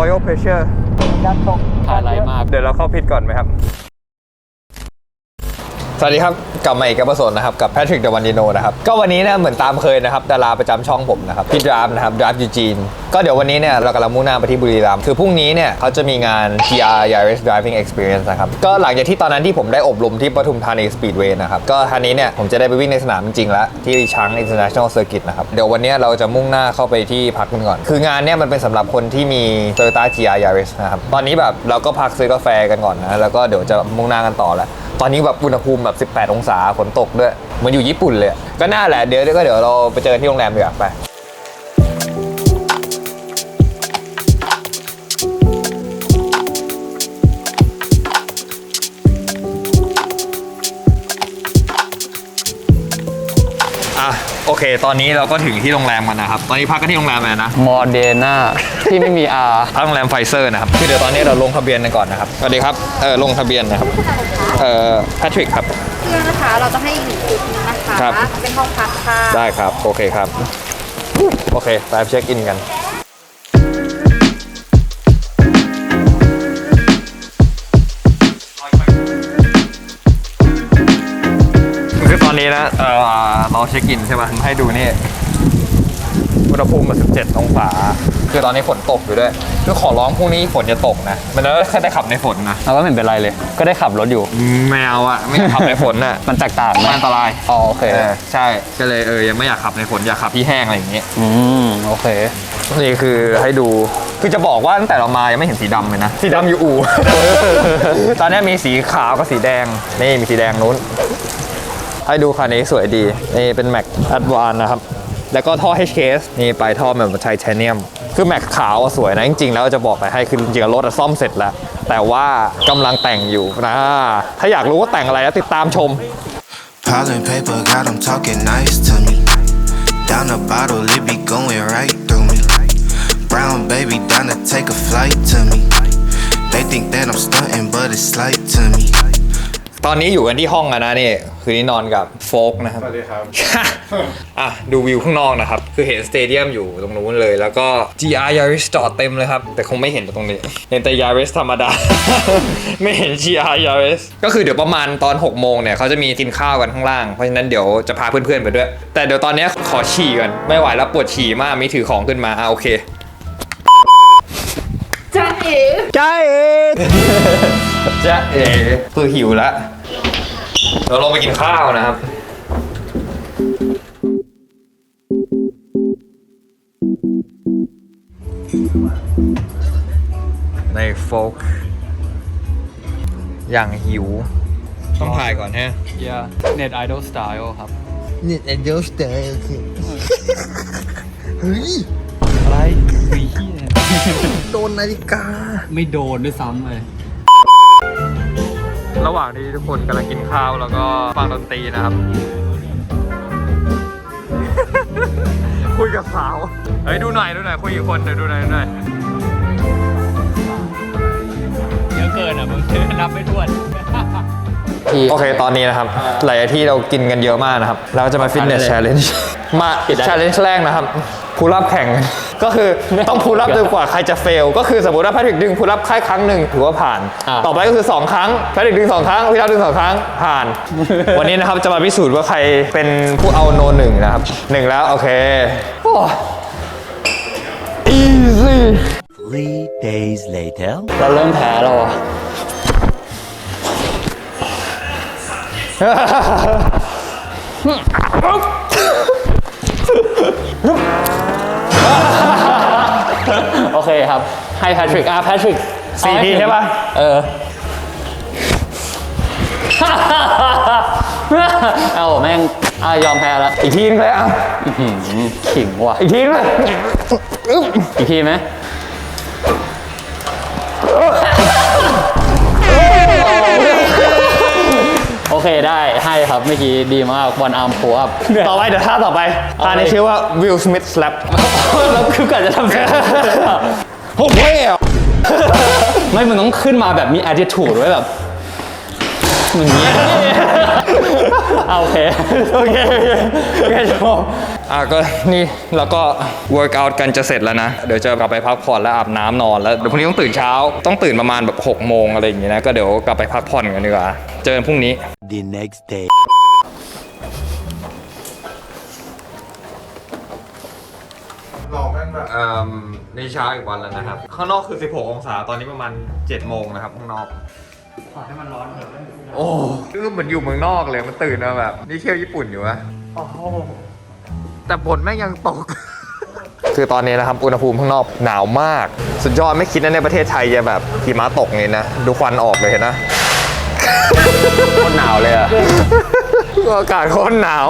oil pressure อะไรมาก เดี๋ยวเราเข้าพิทก่อนไหมครับส วัสดีครับกลับมาอีกกับประสนนะครับกับแพทริกเดวันดิโนนะครับก็วันนี้เนี่ยเหมือนตามเคยนะครับดาราประจำช่องผมนะครับพี่ดรามนะครับดรามยูจีนก็เดี๋ยววันนี้เนี่ยเรากำลังมุ่งหน้าไปที่บุรีรัมย์คือพรุ่งนี้เนี่ยเขาจะมีงาน GR Yaris Driving Experience นะครับก็หลังจากที่ตอนนั้นที่ผมได้อบรมที่ปทุมธานี Speedway นะครับก็ทันนี้เนี่ยผมจะได้ไปวิ่งในสนามจริงๆแล้วที่ช้าง International Circuit นะครับเดี๋ยววันนี้เราจะมุ่งหน้าเข้าไปที่พักกันก่อน คืองานเนี่ยมันเป็นสำหรับคนที่มี Toyota GR Yaris นะครับตอนนี้แบบเราก็พักซื้อกาแฟกันก่อนนะแล้วก็เดี๋ยวจะมุ่งหน้ากันต่อแล้ว ตอนนี้แบบอุณหภูมิแบบ 18 องศาฝนตกด้วยเหมือนอยู่ญี่ปุ่นเลย ก็น่าแหละเดี๋ยวก็เดี๋ยวเราไปเจอกันที่โรงแรมดีกว่าไป เค ตอนนี้เราก็ถึงที่โรงแรมกันนะครับ ตอนนี้พักกันที่โรงแรมเลยนะ มอเดนาที่ไม่มี R พักโรงแรมไฟเซอร์นะครับ คือเดี๋ยวตอนนี้เราลงทะเบียนกันก่อนนะครับ สวัสดีครับ เออลงทะเบียนนะครับ เอ่อแพทริกครับเครื่องนะคะ เราจะให้อีกหนึ่งจุดนึงนะคะครับเป็นห้องพักค่ะ ได้ครับ โอเคครับ โอเค ไปเช็คอินกัน อตอนนี้นะเออเราเช็คอินใช่ไหมให้ดูนี่อุณหภูมิมัน17องศาคือตอนนี้ฝนตกอยู่ด้วยคือขอร้องพรุ่งนี้ฝนจะตกนะ มันแล้วแค่ได้ขับในฝนนะเราก็ไม่เป็นไรเลย ก็ได้ขับรถอยู่แมวอะไม่อยากขับในฝนน่ะมันแตกต่างไหมมันอันตรายอ๋อโอเคเออใช่ก็เลยเออยังไม่อยากขับในฝนอยากขับที่แห้งอะไรอย่างเงี้ยอืมโอเคนี่คือให้ดูคือจะบอกว่าตั้งแต่เรามายังไม่เห็นสีดำเลยนะสีดำอยู่อู่ตอนนี้มีสีขาวกับสีแดงนี่มีสีแดงนู้น ให้ดูคันนี้สวยดี นี่เป็น Mac Advance นะครับ แล้วก็ท่อ HKS นี่ไปท่อแบบไทเทเนียม คือแม็กขาวอะสวยนะ จริง ๆ แล้วจะบอกไปให้คือจริงๆรถอะซ่อมเสร็จแล้ว แต่ว่ากำลังแต่งอยู่นะ ถ้าอยากรู้ว่าแต่งอะไรแล้วติดตามชม Piling paper got them talking nice to me. Down the bottle, it be going right through me. Brown baby down to take a flight to me. They think that I'm stunting, but it's slight to me. ตอนนี้อยู่กันที่ห้องอะนะนี่คืนนี้นอนกับโฟกนะครับ สวัสดีครับ อะดูวิวข้างนอกนะครับ คือเห็นสเตเดียมอยู่ตรงนู้นเลย แล้วก็ GR Yaris จอดเต็มเลยครับ แต่คงไม่เห็นตรงนี้ เห็นแต่ Yaris ธรรมดา ไม่เห็น GR Yaris ก็คือเดี๋ยวประมาณตอน 6 โมงเนี่ยเขาจะมีกินข้าวกันข้างล่าง เพราะฉะนั้นเดี๋ยวจะพาเพื่อนๆไปด้วย แต่เดี๋ยวตอนนี้ขอฉี่ก่อนไม่ไหวแล้วปวดฉี่มากมีถือของขึ้นมาอะโอเคจ้าเอ๋จ้าเอ๋จ้าเอ๋คือหิวแล้ว เราลงไปกินข้าวนะครับในโฟกอย่างหิว ต้องถ่ายก่อนฮะ yeah net idol style ครับ นี่เอ็นเดอร์สเตย์เฮ้ย อะไรคือเฮียโดนนาฬิกา ไม่โดนด้วยซ้ำเลย ระหว่างที่ทุกคนกำลังกินข้าวแล้วก็ฟังดนตรีนะครับ คุยกับสาว เฮ้ยดูหน่อยดูหน่อยคุยกับคนเดี๋ยวดูหน่อยดูหน่อยเยอะเกินอะมึงนับไม่ถ้วน โอเคตอนนี้นะครับ หลายที่เรากินกันเยอะมากนะครับ เราจะมาฟิตเนสได้เลยช l เลนจ์มาปิดได้ช l เลนจ์แรกนะครับ พูลับแข่ง ก็คือต้องพูลับจนกว่าใครจะเฟล ก็คือสมมติว่าแพทริกดึงพูลับแค่ครั้งหนึ่งถือว่าผ่านอ่าต่อไปก็คือ 2 ครั้งแพทริกดึง 2 ครั้งพี่ทับดึง 2 ครั้งผ่าน วันนี้นะครับจะมาพิสูจน์ว่าใครเป็นผู้เอาโนหนึ่งนะครับหนึ่งแล้วโอเคโอ้ easy Three days later. เราเริ่มแพ้แล้วอะ โอเคครับ ให้แพทริกอะแพทริกสี่ทีใช่ปะ เออ เอาแม่งอะยอมแพ้แล้ว อีกทีนึงเลยอะหืมขิงว่ะ อีกทีนึงเลยอีกทีไหม เคได้ให้ครับเมื่อกี้ดีมากวันอาร์มโพอัพต่อไปเดี๋ยวท่าต่อไปท่านี้ชื่อว่า Will Smith Slap แล้วคือก่อนจะทำเสร็จโอ้โหไม่มึงต้องขึ้นมาแบบมี attitude ไว้แบบอย่างนี้เอาโอเคโอเค โอเค โอเคชม อะก็นี่แล้วก็ work out กันจะเสร็จแล้วนะ เดี๋ยวจะกลับไปพักผ่อนแล้วอาบน้ำนอนแล้วเดี๋ยวพรุ่งนี้ต้องตื่นเช้า ต้องตื่นประมาณแบบ6โมงอะไรอย่างงี้นะ ก็เดี๋ยวกลับไปพักผ่อนกันดีกว่า เจอกันพรุ่งนี้ The next day. ลองแม่งแบบนี่เช้าอีกวันแล้วนะครับ ข้างนอกคือ 16 องศา ตอนนี้ประมาณ 7 โมงนะครับ ข้างนอกขอให้มันร้อนเถอะโอ้คือเหมือนอยู่เมืองนอกเลย มันตื่นมาแบบ นี่เที่ยวญี่ปุ่นอยู่วะโอ้โห แต่ฝนแม่งยังตก คือตอนนี้นะครับ อุณหภูมิข้างนอกหนาวมาก สุดยอดไม่คิดนะในประเทศไทยจะแบบหิมะตกนี่นะ ดูควันออกเลยเห็นนะโคตรหนาวเลยอะอากาศโคตรหนาว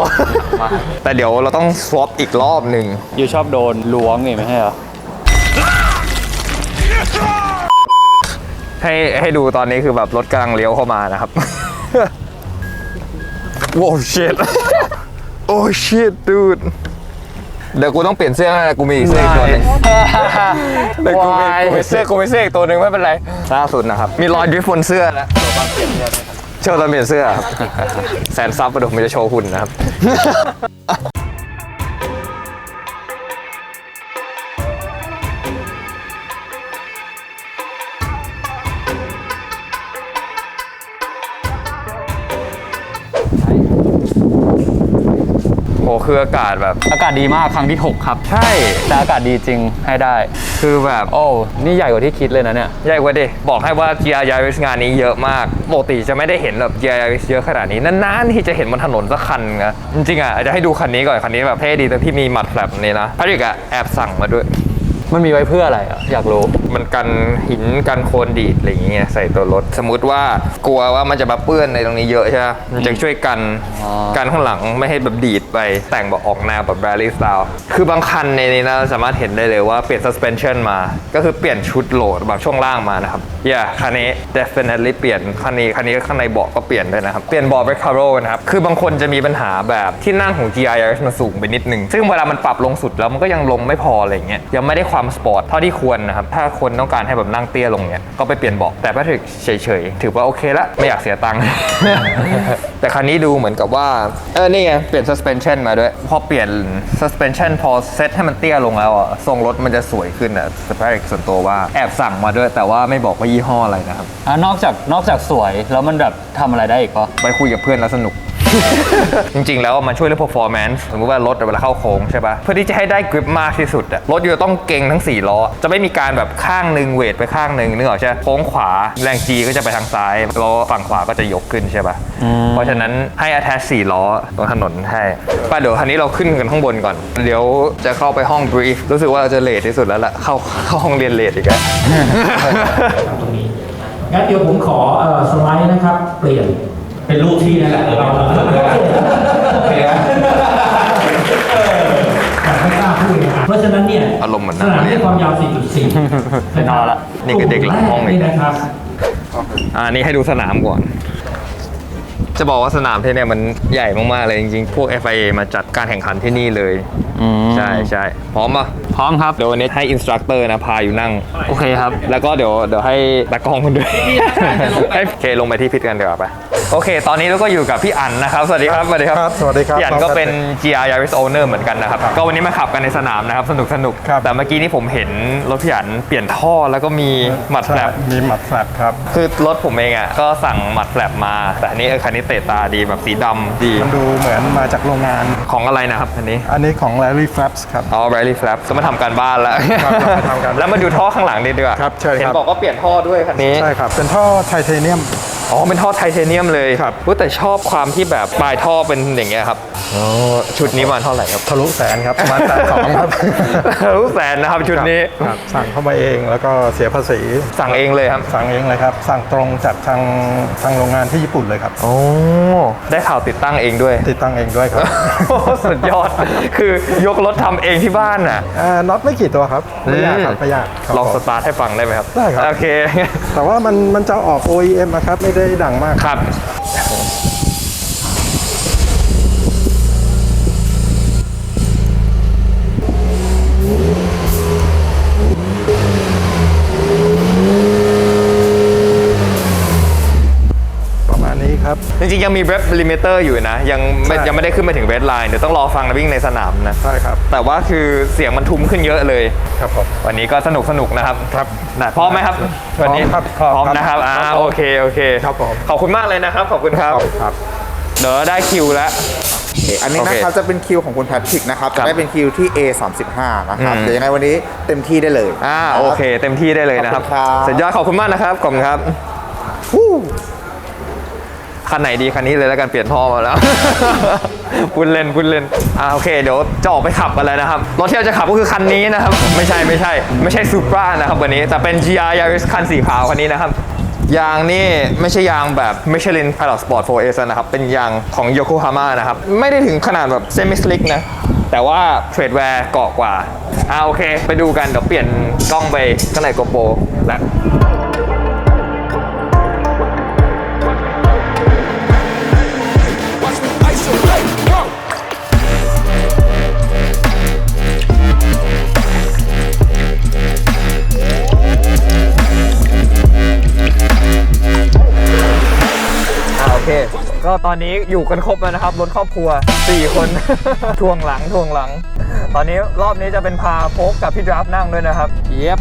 แต่เดี๋ยวเราต้อง swap อีกรอบหนึ่งยูชอบโดนล้วงนี่ไม่ใช่เหรอ ให้ให้ดูตอนนี้คือแบบรถกำลังเลี้ยวเข้ามานะครับว้าว shit โอ้ shit dude เดี๋ยวกูต้องเปลี่ยนเสื้อแล้วนะกูมีอีกเสื้ออีกตัวหนึงเดี๋ยวกูมีกูมีเสื้อกูมีเสื้ออีกตัวหนึ่งไม่เป็นไรล่าสุดนะครับมีรอยดริฟต์บนเสื้อแล้วโชว์ตอนเปลี่ยนเสื้อครับแสนซับประดมมันจะโชว์หุ่นนะครับ คืออากาศแบบ อากาศดีมากครั้งที่ 6 ครับ ใช่ แต่อากาศดีจริงให้ได้ คือแบบโอ้นี่ใหญ่กว่าที่คิดเลยนะเนี่ย ใหญ่กว่าดิ บอกให้ว่า GR Yaris งานนี้เยอะมากปกติจะไม่ได้เห็นแบบ GR Yaris เยอะขนาดนี้ นานๆที่จะเห็นบนถนนสักคันนะจริงๆอะจะให้ดูคันนี้ก่อนคันนี้แบบเท่ดีแต่พี่มีมัดแฟลปนี้นะพาริกอะแอบสั่งมาด้วย มันมีไว้เพื่ออะไรอะอยากรู้ มันกันหินกันโคลนดีดอะไรอย่างเงี้ยใส่ตัวรถ สมมุติว่ากลัวว่ามันจะมาเปื้อนในตรงนี้เยอะใช่ไหมมันจะช่วยกันอ๋อ กันข้างหลังไม่ให้แบบดีดไปแต่งแบบออกแนวแบบ rally style คือบางคันในนี้นะสามารถเห็นได้เลยว่าเปลี่ยน suspension มา ก็คือเปลี่ยนชุดโหลดแบบช่วงล่างมานะครับ yeah คันนี้ definitely เปลี่ยนคันนี้คันนี้ข้างในเบาะก็เปลี่ยนด้วยนะครับเปลี่ยนเบาะ recaro นะครับคือบางคนจะมีปัญหาแบบที่นั่งของ GR Yaris มันสูงไปนิดนึงซึ่งเวลามันปรับลงสุดแล้วมันก็ยังลงไม่พออะไรอย่างเงี้ยยังไม่ได้ความสปอร์ตเท่าที่ควรนะครับ ถ้าคนต้องการให้แบบนั่งเตี้ยลงเนี้ยก็ไปเปลี่ยนเบาะแต่แพทริกเฉยๆ ถือว่าโอเคละ ไม่อยากเสียตังค์ แต่คันนี้ดูเหมือนกับว่า เออ นี่ไง เปลี่ยน suspension มาด้วย พอเปลี่ยน suspension พอเซตให้มันเตี้ยลงแล้วอะทรงรถมันจะสวยขึ้นอะแต่แพทริกส่วนตัวว่าแอบสั่งมาด้วย แต่ว่าไม่บอกว่ายี่ห้ออะไรนะครับอะนอกจากนอกจากสวยแล้วมันแบบทำอะไรได้อีกปะไปคุยกับเพื่อนแล้วสนุก จริงๆ แล้วมันช่วยเรื่อง performance สมมติว่ารถเวลาเข้าโค้งใช่ปะเพื่อที่จะให้ได้กริปมากที่สุดอะรถอยู่ต้องเก่งทั้ง 4 ล้อ จะไม่มีการแบบข้างหนึ่งเวทไปข้างหนึ่งนึกออกใช่ปะโค้งขวาแรง G ก็จะไปทางซ้ายล้อฝั่งขวาก็จะยกขึ้นใช่ปะเพราะฉะนั้นให้ attach 4ล้อตรงถนนให้ไป้าเดี๋ยวคันนี้เราขึ้นกันข้างบนก่อน เดี๋ยวจะเข้าไปห้อง brief รู้สึกว่าจะเลทที่สุดแล้วล่ะเข้าเข้าห้องเรียนเลทอีกแล้วงั้นเดี๋ยวผมขอเอ่อสไลด์นะครับ เปลี่ยน เป็นรูปที่นั่นแหละ เราโอเคไหมเออแต่ไม่กล้าพูดนะเพราะฉะนั้นเนี่ยอารมณ์เหมือนสนักนามเรียน ที่ความยาว 4.4ไปนอนละนี่คือเด็กหลังห้องอีก นี่นะครับ อ่านี่ให้ดูสนามก่อน จะบอกว่าสนามที่เนี่ยมันใหญ่มากๆเลยจริงๆ พวก FIA มาจัดการแข่งขันที่นี่เลยอืมใช่ใช่พร้อมปะพร้อมครับ เดี๋ยววันนี้ให้อินสตรัคเตอร์นะ พาอยู่นั่ง โอเคครับ แล้วก็เดี๋ยวเดี๋ยวให้ตากล้องคนด้วยให้เคลงไปที่พิทกันเดี๋ยวาไป โอเค ตอนนี้เราก็อยู่กับพี่อันนะครับ สวัสดีครับสวัสดีครับครับสวัสดีครับพี่อันก็เป็น GR Yaris Owner เหมือนกันนะครับ ก็วันนี้มาขับกันในสนามนะครับ สนุกสนุกครับแต่เมื่อกี้นี้ผมเห็นรถพี่อันเปลี่ยนท่อแล้วก็มีหมัดแฟลปมีหมัดแฟลปครับ คือรถผมเองอะก็สั่งหมัดแฟลปมา แต่อันนี้เออคันนี้เตะตาดีแบบสีดำดี มันดูเหมือนมาจากโรงงานของอะไรนะครับอันนี้ อันนี้ของ Larry Flaps ครับ อ๋อ Rally Flap ก็มาทำการบ้านแล้วครับเรามาทำการบ้านแล้วมาดูท่อข้างหลังนิดดีกว่าครับเชิญครับเห็นบอกว่าเปลี่ยนท่อด้วยคันนี้ใช่ครับเป็นท่อไทเทเนียม อ๋อเป็นท่อไทเทเนียมเลยครับอุ๊ยแต่ชอบความที่แบบปลายท่อเป็นอย่างเงี้ยครับอ๋อชุดนี้มาเท่าไหร่ครับทะลุแสนครับประมาณแสนสองครับรู้แสนนะครับชุดนี้ครับสั่งเข้ามาเองแล้วก็เสียภาษีสั่งเองเลยครับ สั่งเองเลยครับ สั่งตรงจากทางทางโรงงานที่ญี่ปุ่นเลยครับโอ้ได้ข่าวติดตั้งเองด้วย ติดตั้งเองด้วยครับโอ้สุดยอดคือยกรถทำเองที่บ้านน่ะอ่าน็อตไม่กี่ตัวครับไม่ยากครับไม่ยากครับลองผมสตาร์ทให้ฟังได้ไหมครับได้ครับโอเคแต่ว่ามันมันจะออก OEM นะครับไม่ได้ดังมากครับ ป ระมาณนี้ครับจริงๆ ยังมีเร p ลิมิเตอร์อยู่นะ ยังไม่ใช่ ยังไม่ได้ขึ้นไปถึงเรดไลน์เดี๋ยวต้องรอฟังนะวิ่งในสนามนะ ใช่ครับ แต่ว่าคือเสียงมันทุ้มขึ้นเยอะเลย ครับผม วันนี้ก็สนุกสนุกนะครับครับนะพร้อมไหมครับวันนี้พร้อมครับพร้อมพร้อมนะครับอ่าครับผมโอเคโอเคครับผม ขอบคุณมากเลยนะครับขอบคุณครับครับ เดี๋ยวได้คิวแล้ว อันนี้โอเคนะครับจะเป็นคิวของคุณแพทริกนะครับ ครัจะบได้เป็นคิวที่ A35 นะครับอืม เดี๋ยวยังไงวันนี้เต็มที่ได้เลยอ่านะรับ โอเค เต็มที่ได้เลยนะครับขอบคุณครับ สุดยอดขอบคุณมากนะครับขอบคุณครับ คันไหนดีคันนี้เลยแล้วกันเปลี่ยนท่อมาแล้ว พูดเล่นพูดเล่นอ่าโอเคเดี๋ยวจะออกไปขับกันแล้วนะครับ รถที่เราจะขับก็คือคันนี้นะครับ ไม่ใช่ไม่ใช่ ไม่ใช่ซูปรานะครับวันนี้ แต่เป็น GR Yaris คันสีขาวคันนี้นะครับยางนี่ไม่ใช่ยางแบบ Michelin Pilot Sport 4S นะครับ เป็นยางของ Yokohama นะครับ ไม่ได้ถึงขนาดแบบ semi slick นะ แต่ว่าเทรดแวร์เกาะกว่าอ่าโอเค ไปดูกัน เดี๋ยวเปลี่ยนกล้องไปข้างในโกโปรแล้ว ตอนนี้อยู่กันครบแล้วนะครับรถครอบครัว 4 คน ทวงหลังทวงหลัง ตอนนี้รอบนี้จะเป็นพาโฟกกับพี่ดราฟนั่งด้วยนะครับ เย็บ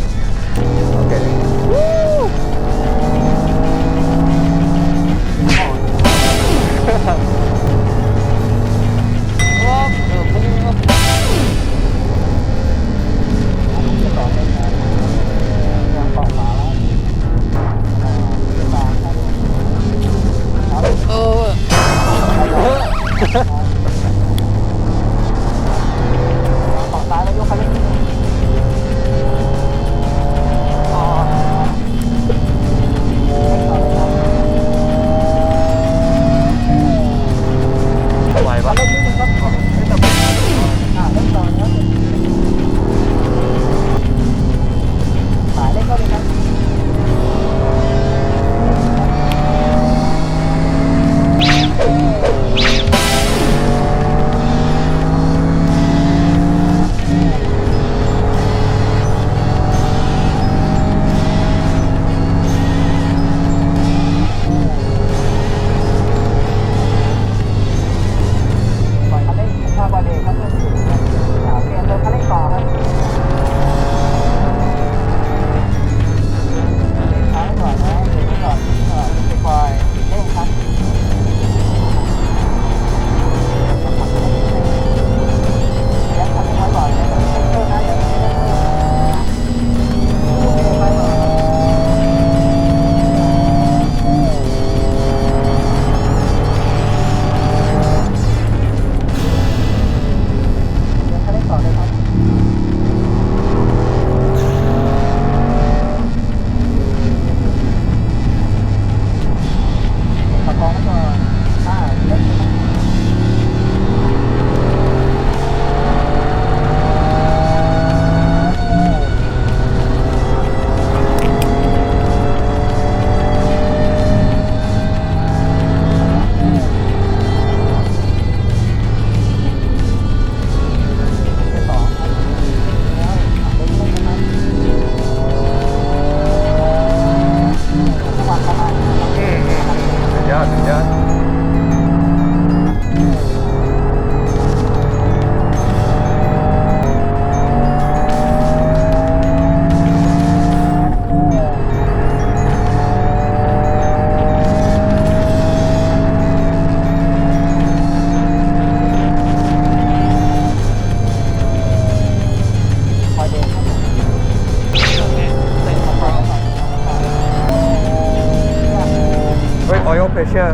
ฮ้ย oil pressure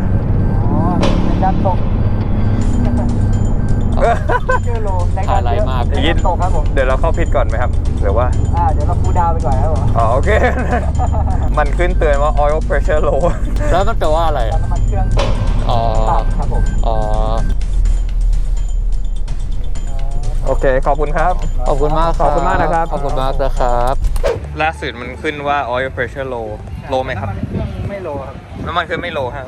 อะไรมากยินเดี๋ยวเราเข้าพิดก่อนไหมครับหรือว่าอ่าเดี๋ยวเราคูลดาวน์ไปก่อนนะครับผมอ๋อโอเค มันขึ้นเตือนว่า oil pressure low แล้วมันแปลว่าอะไรน้ำมันเครื่องอ๋อต่ำครับผมอ๋อโอเค ขอบคุณครับ ขอบคุณมากขอบคุณมากนะครับ ขอบคุณมากนะครับล่าสุดมันขึ้นว่า oil pressure low low ไหมครับ น้ำมันเครื่องไม่โลครับน้ำมันขึ้นไม่ low ครับ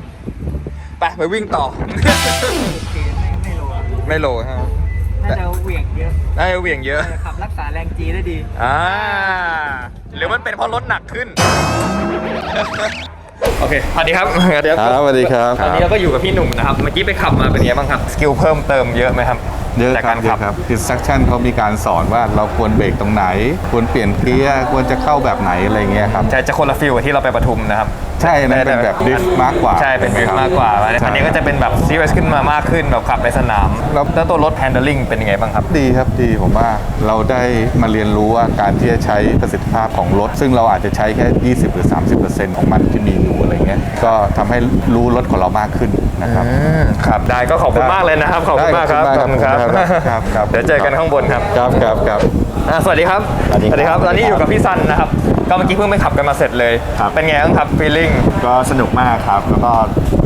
ไปไปวิ่งต่อไม่ไม่โลครับไม่ low ครับน่าจะเหวี่ยงเยอะได้เหวี่ยงเยอะขับรักษาแรงจีได้ดี อ่าหรือมันเป็นเพราะรถหนักขึ้น โอเคสวัสดีครับเดี๋ยวครับสวัสดีครับ ตอนนี้เราก็อยู่กับพี่หนุ่มนะครับ เมื่อกี้ไปขับมาเป็นไงบ้างครับ สกิลเพิ่มเติมเยอะไหมครับ เยอะจากครักาบรเยขับอะครับ instruction เขามีการสอนว่าเราควรเบรกตรงไหน ควรเปลี่ยนเกียร์ควรจะเข้าแบบไหนอะไรเงี้ยครับใช่จะคนละฟิลกับที่เราไปปทุมนะครับใช่นั่นเป็นแบบดริฟต์มากกว่าใช่เป็นดริฟต์มากกว่าใช่อันนี้ก็จะเป็นแบบซีเรียสขึ้นมามากขึ้นแบบขับในสนามแล้วแล้วตัวรถ handling เป็นยังไงบ้างครับ ดีครับดีผมว่าเราได้มาเรียนรู้ว่าการที่จะใช้ประสิทธิภาพของรถ ซึ่งเราอาจจะใช้แค่ 20 หรือ 30%ของมันที่มีอยู่อะไรเงี้ยก็ทำให้รู้รถของเรามากขึ้น นะครับครับได้ก็ขอบคุณมากเลยนะครับขอบคุณมากครับได้ขขออบบคุคุณณคมารับกครับครับครับเดี๋ยวเจอกันข้างบนครับครับครับครับอ่าสวัสดีครับสวัสดีครับตอนนี้อยู่กับพี่ซันนะครับ ก็เมื่อกี้เพิ่งไปขับกันมาเสร็จเลย ครับ เป็นไงบ้างครับ feeling ก็สนุกมากครับ แล้วก็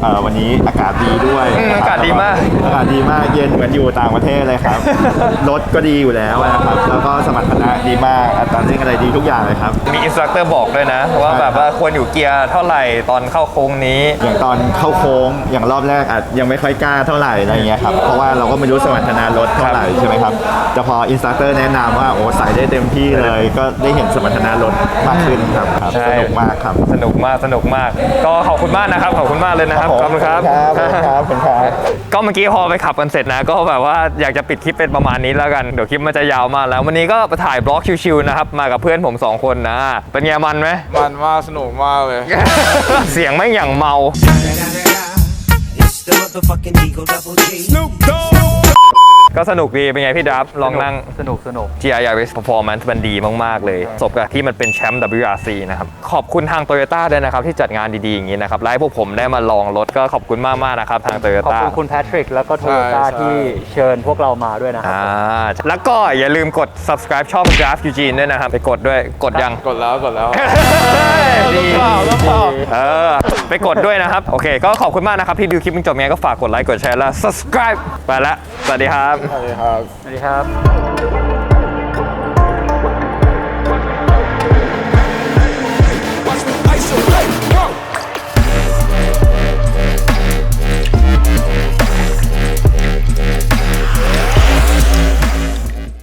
เอ่อวันนี้อากาศดีด้วยอืมนะครับอากาศดีมาก อากาศดีมากเย็นเหมือนอยู่ต่างประเทศเลยครับ รถก็ดีอยู่แล้วนะครับ แล้วก็สมรรถนะดีมากอัตราเร่งอะไรดีทุกอย่างเลยครับ มีอินสตรัคเตอร์บอกด้วยนะ ว่าแบบว่าควรอยู่เกียร์เท่าไหร่ตอนเข้าโค้งนี้ อย่างตอนเข้าโค้งอย่างรอบแรกอาจยังไม่ค่อยกล้าเท่าไหร่อะไรเงี้ยครับเพราะว่าเราก็ไม่รู้สมรรถนะรถเท่าไหร่ใช่ไหมครับแต่พออินสตรัคเตอร์แนะนำว่าโอ้ใส่ได้เต็มที่เลย ก็ได้เห็นสมรรถนะรถมากขึ้นครับครับใช่ สนุกมากครับ สนุกมากสนุกมาก ก็ขอบคุณมากนะครับ ขอบคุณมากเลยนะครับขอบคุณครับ ครับครับขอบคุณครับ ก็เมื่อกี้พอไปขับกันเสร็จนะ ก็แบบว่าอยากจะปิดคลิปเป็นประมาณนี้แล้วกัน เดี๋ยวคลิปมันจะยาวมากแล้ว วันนี้ก็ไปถ่ายบล็อกชิวๆนะครับ มากับเพื่อนผมสองคนนะ เป็นไงมันไหม มันมากสนุกมากเลย เสียงไม่งอย่างเมา ก็สนุกดีเป็นไงพี่ดับลองนั่ง สนุกสนุก GR Yaris Performance มันดีมาก ๆ เลยสบกับที่มันเป็นแชมป์ WRC นะครับ ขอบคุณทาง Toyota ด้วยนะครับ ที่จัดงานดี ๆ อย่างนี้นะครับและให้พวกผมได้มาลองรถก็ขอบคุณมาก ๆ นะครับ ทาง ขอบ Toyota คุณคุณแพทริก แล้วก็โตโยต้าใช่ ที่เชิญพวกเรามาด้วยนะครับ อ่าแล้วก็อย่าลืมกด subscribe ช่อง Draft Eugene ด้วยนะครับ ไปกดด้วยกดยัง กดแล้วกดแล้ว ดีต้องเปล่าต้องเปล่าเออ ไปกดด้วยนะครับ โอเค ก็ขอบคุณมากนะครับ ที่ดูคลิปจนจบไงก็ฝากกดไลค์ กดแชร์และ subscribe ไปแล้วสวัสดีครับสวัสดี